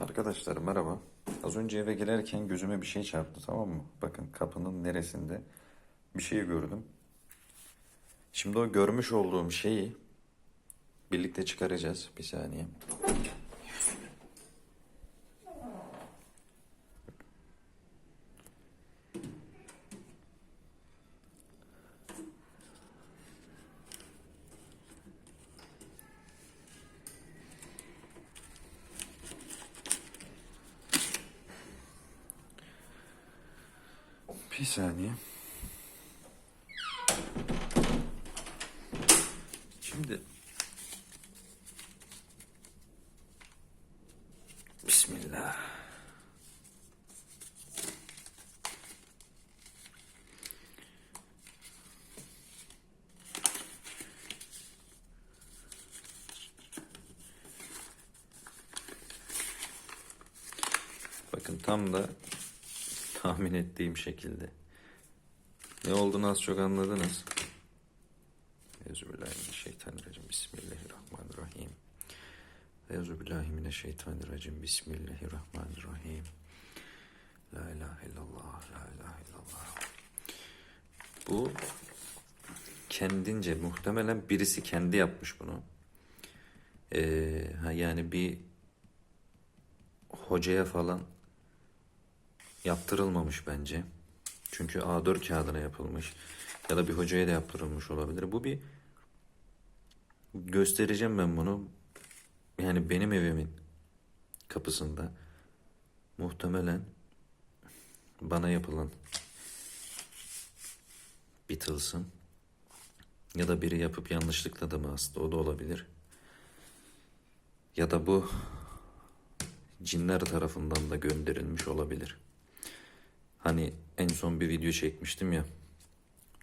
Arkadaşlar merhaba. Az önce eve gelirken gözüme bir şey çarptı tamam mı? Bakın kapının neresinde bir şey gördüm. Şimdi o görmüş olduğum şeyi birlikte çıkaracağız. Bir saniye. Bir saniye. Şimdi Bismillah. Bakın tam da tahmin ettiğim şekilde. Ne olduğunu az çok anladınız. Euzubillahimineşşeytanirracim. Bismillahirrahmanirrahim. Euzubillahimineşşeytanirracim. Bismillahirrahmanirrahim. La ilahe illallah, la ilahe illallah. Bu kendince muhtemelen birisi kendi yapmış bunu. Ee, yani bir hocaya falan yaptırılmamış bence. Çünkü A4 kağıdına yapılmış. Ya da bir hocaya da yaptırılmış olabilir. Bu bir göstereceğim ben bunu. Yani benim evimin kapısında muhtemelen bana yapılan bir tılsım ya da biri yapıp yanlışlıkla da mı astı o da olabilir. Ya da bu cinler tarafından da gönderilmiş olabilir. Hani en son bir video çekmiştim ya.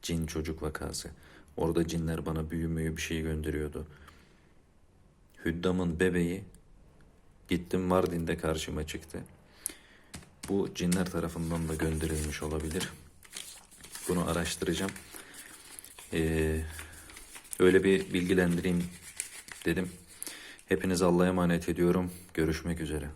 Cin çocuk vakası. Orada cinler bana büyü müyü bir şey gönderiyordu. Hüddam'ın bebeği gittim Mardin'de karşıma çıktı. Bu cinler tarafından da gönderilmiş olabilir. Bunu araştıracağım. Ee, öyle bir bilgilendireyim dedim. Hepiniz Allah'a emanet ediyorum. Görüşmek üzere.